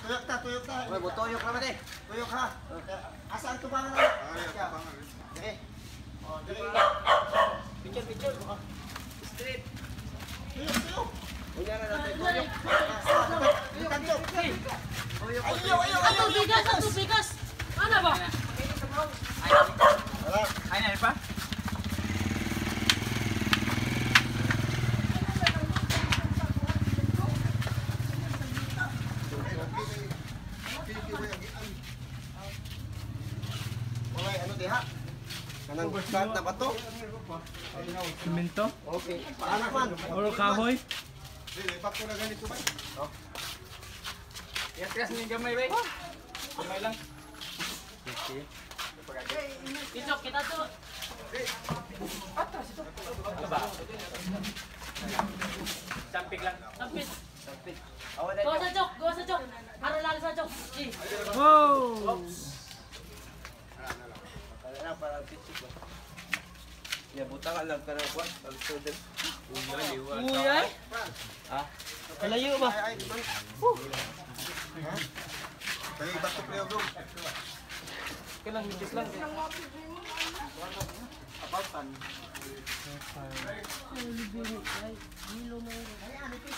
Tuyok ta, tuyok ta. Uy, tuyok naman eh. Tuyok ha. Asaan tubangan na? Dali. Oh, dali. Picture, picture. Straight. Tuyok, tuyok. Unya na natin. Tuyok. Tuyok, tuyok. Tuyok, tuyok. Ayaw, ayaw, ayaw. Atubigan, atubigan. Okay, ano diha? Kanang kat na ba to? Simento? Okay. Paano man? Oro kahoy? Dili, back ko na ganito ba? Tigas-tigas ni gamay, bay. Gamay lang. Isok kita to. Sampig lang. Sampit. Sampig. Awa na Gawa sa jok, gawa sa jok. Para lang sa jok. Si. Para picture ba? Ya, buta ka lang pero kuan. Pag-student. Unya, liwa. Uyay. Ha? Kalayo ba? Ay, ay, man. Kaya back to player bro. Kailang higis lang. Apaltan. Ay, ano pisa?